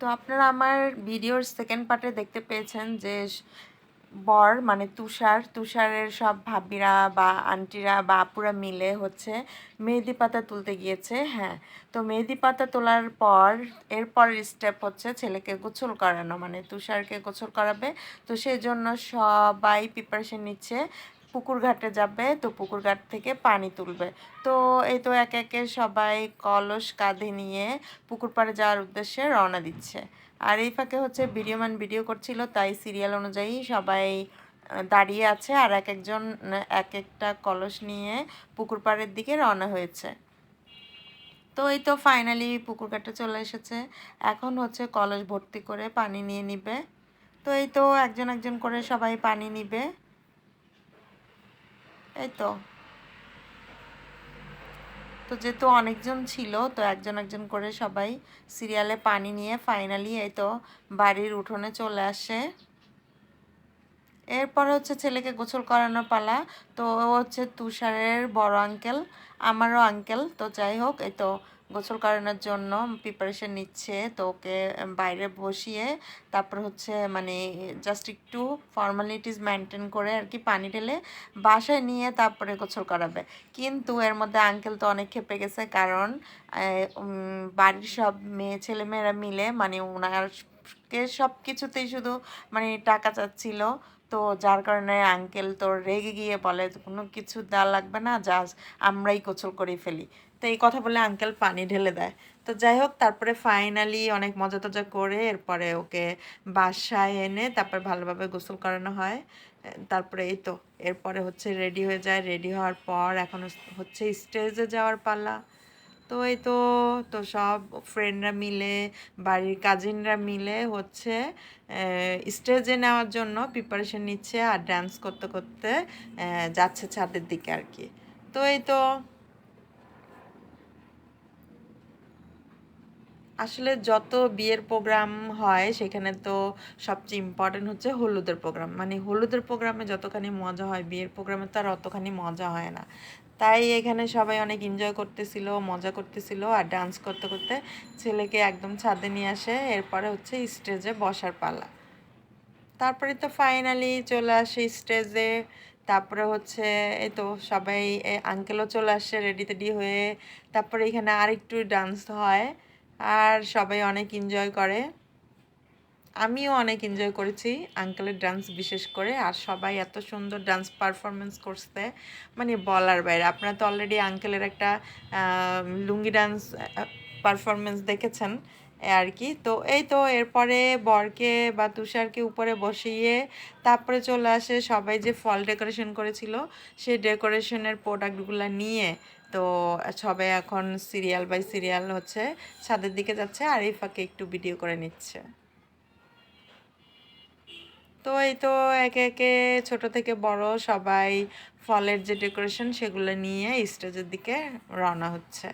তো আপনারা আমার ভিডিওর সেকেন্ড পার্টে দেখতে পেয়েছেন যে বর মানে তুষার, তুষারের সব ভাবিরা বা আন্টিরা বা আপুরা মিলে হচ্ছে মেহেদি পাতা তুলতে গিয়েছে হ্যাঁ। তো মেহেদি পাতা তোলার পর এরপরের স্টেপ হচ্ছে ছেলেকে গোসল করানো মানে তুষারকে গোসল করাবে। তো সেই জন্য সবাই প্রিপারেশন নিচ্ছে। পুকুর ঘাটে যাবে, তো পুকুর ঘাট থেকে পানি তুলবে। তো এই তো একে একে সবাই কলস কাঁধে নিয়ে পুকুর পাড়ে যাওয়ার উদ্দেশ্যে রওনা দিচ্ছে। আর এই ফাঁকে হচ্ছে ভিডিও ম্যান ভিডিও করছিল, তাই সিরিয়াল অনুযায়ী সবাই দাঁড়িয়ে আছে আর এক একজন, এক একটা কলস নিয়ে পুকুর পাড়ের দিকে রওনা হয়েছে। তো এই তো ফাইনালি পুকুর ঘাটে চলে এসেছে। এখন হচ্ছে কলস ভর্তি করে পানি নিয়ে নিবে। তো এই তো একজন একজন করে সবাই পানি নিবে। এই তো। তো যেহেতু অনেকজন ছিল, তো একজন একজন করে সবাই সিরিয়ালে পানি নিয়ে ফাইনালি এই তো বাড়ির উঠোনে চলে আসে। এরপরে হচ্ছে ছেলেকে গোসল করানো পালা। তো হচ্ছে তুষারের বড় আঙ্কেল আমারও আঙ্কেল তো যাই হোক, এই তো গোসল করানোর জন্য প্রিপারেশন নিচ্ছে। তো ওকে বাইরে বসিয়ে তারপর হচ্ছে মানে জাস্ট একটু ফর্মালিটিস মেনটেন করে আর কি পানি ঢেলে বাসায় নিয়ে তারপরে গোসল করাবে। কিন্তু এর মধ্যে আঙ্কেল তো অনেক খেপে গেছে কারণ বাড়ির সব মেয়ে, ছেলেমেয়েরা মিলে মানে ওনারকে সব কিছুতেই শুধু মানে টাকা চাচ্ছিল। তো যার কারণে আঙ্কেল তো রেগে গিয়ে বলে কোনো কিছু দেওয়া লাগবে না যা আমরাই গোসল করে ফেলি। তো এই কথা বলে আঙ্কেল পানি ঢেলে দেয়। তো যাই হোক, তারপরে ফাইনালি অনেক মজা টজা করে এরপরে ওকে বাসায় এনে তারপর ভালোভাবে গোসল করানো হয়। তারপরে এই তো, এরপরে হচ্ছে রেডি হয়ে যায়। রেডি হওয়ার পর এখন হচ্ছে স্টেজে যাওয়ার পালা। তো এই তো তো সব ফ্রেন্ডরা মিলে, বাড়ির কাজিনরা মিলে হচ্ছে স্টেজে নেওয়ার জন্য প্রিপারেশন নিচ্ছে আর ডান্স করতে করতে যাচ্ছে ছাদের দিকে আর কি। তো এই তো আসলে যত বিয়ের প্রোগ্রাম হয়, সেখানে তো সবচেয়ে ইম্পর্টেন্ট হচ্ছে হলুদের প্রোগ্রাম মানে হলুদের প্রোগ্রামে যতখানি মজা হয়, বিয়ের প্রোগ্রামে তো আর অতখানি মজা হয় না। তাই এখানে সবাই অনেক এনজয় করতেছিল, মজা করতেছিল আর ডান্স করতে করতে ছেলেকে একদম ছাদে নিয়ে আসে, এরপরে হচ্ছে স্টেজে বসার পালা। তারপরে তো ফাইনালি চলে আসে স্টেজে তারপরে হচ্ছে এই তো সবাই আঙ্কেলও চলে আসে রেডি টেডি হয়ে। তারপরে এখানে আরেকটু ডান্স হয়। আর সবাই অনেক এনজয় করে। আমিও অনেক এনজয় করেছি আঙ্কেলের ডান্স বিশেষ করে, আর সবাই এত সুন্দর ডান্স পারফরমেন্স করছে। মানে বলার বাইরে, আপনারা তো অলরেডি আঙ্কেলের একটা লুঙ্গি ডান্স পারফরমেন্স দেখেছেন আর কি। তো এই তো এরপরে বরকে বা তুষারকে উপরে বসিয়ে তারপরে চলে আসে সবাই যে ফল ডেকোরেশন করেছিল, সেই ডেকোরেশনের প্রোডাক্টগুলো নিয়ে তো সবাই এখন সিরিয়াল বাই সিরিয়াল হচ্ছে, ছাদের দিকে যাচ্ছে, আর এই ফাঁকে একটু ভিডিও করে নিচ্ছে। তো এই তো একে একে ছোট থেকে বড় সবাই ফলের যে ডেকোরেশন সেগুলো নিয়ে স্টেজের দিকে রওনা হচ্ছে।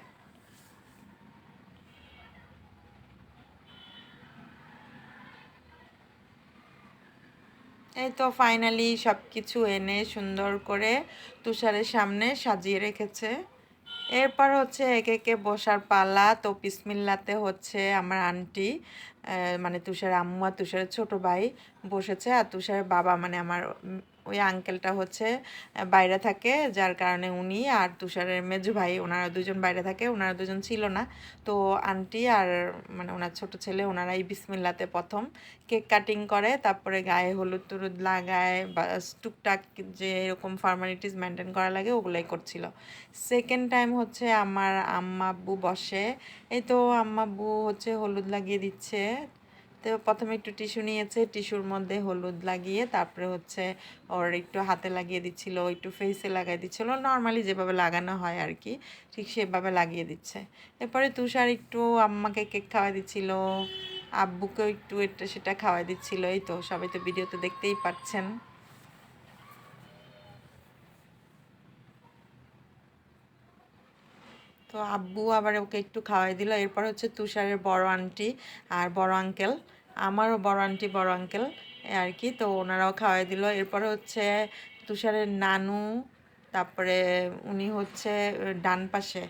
এই তো ফাইনালি সব কিছু এনে সুন্দর করে তুষারের সামনে সাজিয়ে রেখেছে। এরপর হচ্ছে একে একে বসার পালা। তো পিসমিল্লাতে হচ্ছে আমার আন্টি মানে তুষার আম্মু আর তুষারের ছোট ভাই বসেছে। আর তুষারের বাবা মানে আমার ওই আঙ্কেলটা হচ্ছে বাইরে থাকে, যার কারণে উনি আর তুষারের মেজু ভাই, ওনারা দুজন বাইরে থাকে, ওনারা দুজন ছিল না। তো আন্টি আর মানে ওনার ছোট ছেলে, ওনারাই বিসমিল্লাতে প্রথম কেক কাটিং করে, তারপরে গায়ে হলুদ টুলুদ লাগায় বা টুকটাক যে এরকম ফর্মালিটিস মেনটেন করা লাগে, ওগুলাই করছিল। সেকেন্ড টাইম হচ্ছে আমার আম্মা আব্বু বসে, এই তো আম্মা আব্বু হচ্ছে হলুদ লাগিয়ে দিচ্ছে তো প্রথমে একটু টিস্যু নিয়েছে, টিস্যুর মধ্যে হলুদ লাগিয়ে তারপরে হচ্ছে ওর একটু হাতে লাগিয়ে দিচ্ছিল, একটু ফেসে লাগাই দিচ্ছিল। নর্মালি যেভাবে লাগানো হয় আর কি ঠিক সেভাবে লাগিয়ে দিচ্ছে। এরপরে তুষার একটু আম্মাকে কেক খাওয়াই দিচ্ছিল, আব্বুকেও একটু এটা সেটা খাওয়াই দিচ্ছিল। এই তো, সবাই তো ভিডিওতে দেখতেই পাচ্ছেন। তো আব্বু আবার ওকে একটু খাওয়াই দিল। এরপর হচ্ছে তুষারের বড় আন্টি আর বড় আঙ্কেল আমারও বড় আন্টি, বড় আঙ্কেল আর কি। তো ওনারাও খাওয়াই দিল। এরপর হচ্ছে তুষারের নানু, তারপরে উনি হচ্ছে ডান পাশে।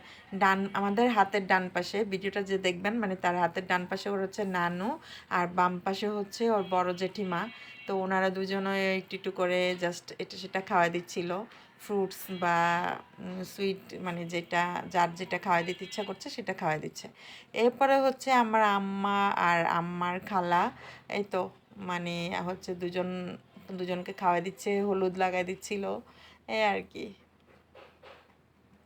ডান, আমাদের হাতের ডান পাশে। ভিডিওটা যে দেখবেন মানে তার হাতের ডান পাশে ওর হচ্ছে নানু আর বাম পাশে হচ্ছে ওর বড় জেঠিমা। তো ওনারা দুজনে একটু একটু করে জাস্ট এটা সেটা খাওয়া দিচ্ছিল। ফ্রুটস বা সুইট মানে যেটা, যার যেটা খাওয়া দিতে ইচ্ছা করছে সেটা খাওয়া দিচ্ছে। এরপরে হচ্ছে আমার আম্মা আর আম্মার খালা, এই তো মানে হচ্ছে দুজন, দুজনকে খাওয়া দিচ্ছে, হলুদ লাগাই দিচ্ছিল এ আর কি।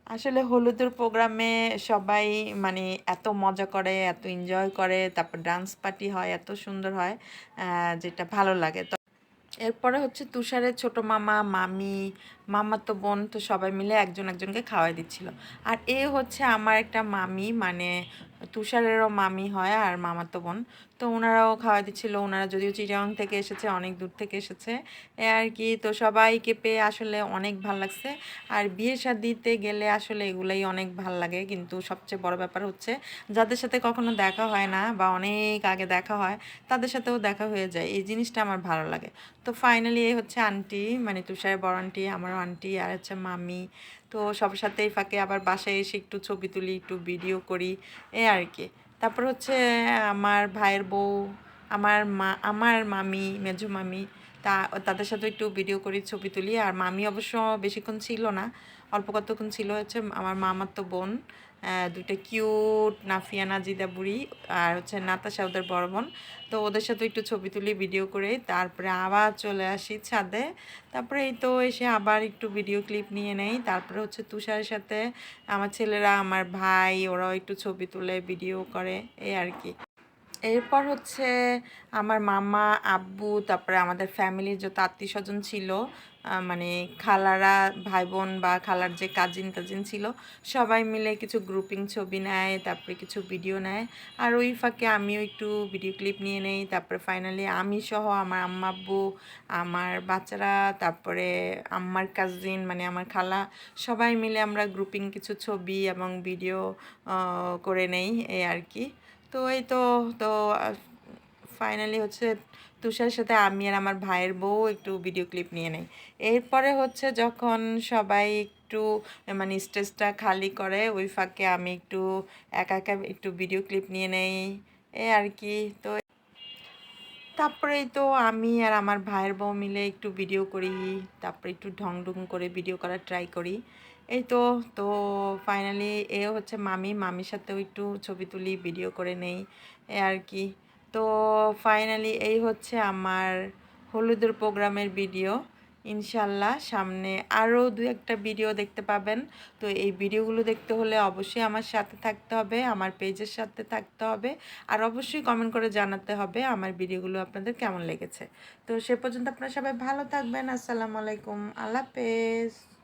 আসলে হলুদের প্রোগ্রামে সবাই মানে এত মজা করে, এত এনজয় করে, তারপর ডান্স পার্টি হয়, এত সুন্দর হয় যেটা ভালো লাগে। তো এরপরে হচ্ছে তুষারের ছোট মামা, মামি মামা তো বোন, তো সবাই মিলে একজন একজনকে খাওয়াই দিচ্ছিল। আর এ হচ্ছে আমার একটা মামি মানে তুষারেরও মামি হয় আর মামাতো বোন। তো ওনারাও খাওয়া দিচ্ছিল ওনারা যদিও চিটাং থেকে এসেছে, অনেক দূর থেকে এসেছে। এ আর কি, তো সবাইকে পেয়ে আসলে অনেক ভালো লাগছে। আর বিয়ে শাদিতে গেলে আসলে এগুলাই অনেক ভালো লাগে, কিন্তু সবচেয়ে বড় ব্যাপার হচ্ছে যাদের সাথে কখনো দেখা হয় না বা অনেক আগে দেখা হয়, তাদের সাথেও দেখা হয়ে যায়। এই জিনিসটা আমার ভালো লাগে। তো ফাইনালি এই হচ্ছে আন্টি মানে তুষারের বড় আন্টি আমারও আন্টি আর হচ্ছে মামি। তো সবার সাথেই ফাঁকে আবার বাসায় এসে একটু ছবি তুলি, একটু ভিডিও করি। এ আর কি তারপর হচ্ছে আমার ভাইয়ের বউ আমার মা আমার মামি মেজো মামি তা, তাদের সাথে একটু ভিডিও করি, ছবি তুলি। আর মামি অবশ্য বেশিক্ষণ ছিল না, অল্প কতক্ষণ ছিল হচ্ছে আমার মামার তো বোন দুটো কিউট নাফিয়া নাজিদা বুড়ি আর হচ্ছে নাতাশা ওদের বড় বোন। তো ওদের সাথে একটু ছবি তুলি ভিডিও করে, তারপরে আবার চলে আসি ছাদে। তারপরে এই তো এসে আবার একটু ভিডিও ক্লিপ নিয়ে নেই। তারপরে হচ্ছে তুষারের সাথে আমার ছেলেরা, আমার ভাই, ওরাও একটু ছবি তুলে ভিডিও করে, এই আর কি। এরপর হচ্ছে আমার মামা, আব্বু, তারপরে আমাদের ফ্যামিলির যত আত্মীয় স্বজন ছিল মানে খালারা ভাই বোন বা খালার যে কাজিন টাজিন ছিল, সবাই মিলে কিছু গ্রুপিং ছবি নেয়, তারপরে কিছু ভিডিও নেয়। আর ওই ফাঁকে আমিও একটু ভিডিও ক্লিপ নিয়ে নেই, তারপরে ফাইনালি আমি সহ আমার আম্মা, আব্বু, আমার বাচ্চারা, তারপরে আম্মার কাজিন মানে আমার খালা, সবাই মিলে আমরা গ্রুপিং কিছু ছবি এবং ভিডিও করে নেই, এই আর কি। তো এই তো তো ফাইনালি হচ্ছে তুষারের সাথে আমি আর আমার ভাইয়ের বউ একটু ভিডিও ক্লিপ নিয়ে নেই। এরপরে হচ্ছে যখন সবাই একটু মানে স্টেজটা খালি করে, ওই ফাঁকে আমি একটু একা একা একটু ভিডিও ক্লিপ নিয়ে নেই, এ আর কি। তো তারপরেই তো আমি আর আমার ভাইয়ের বউ মিলে একটু ভিডিও করি, তারপরে একটু ঢং ঢং করে ভিডিও করার ট্রাই করি। এই তো তো ফাইনালি এ হচ্ছে মামি। মামির সাথেও একটু ছবি তুলি ভিডিও করে নেই এ আর কি। তো ফাইনালি এই হচ্ছে আমার হলুদের প্রোগ্রামের ভিডিও ইনশাল্লাহ সামনে আরও দু একটা ভিডিও দেখতে পাবেন। তো এই ভিডিওগুলো দেখতে হলে অবশ্যই আমার সাথে থাকতে হবে, আমার পেজের সাথে থাকতে হবে। আর অবশ্যই কমেন্ট করে জানাতে হবে আমার ভিডিওগুলো আপনাদের কেমন লেগেছে। তো সে পর্যন্ত আপনারা সবাই ভালো থাকবেন। আসসালামু আলাইকুম। আল্লাহ হাফেজ।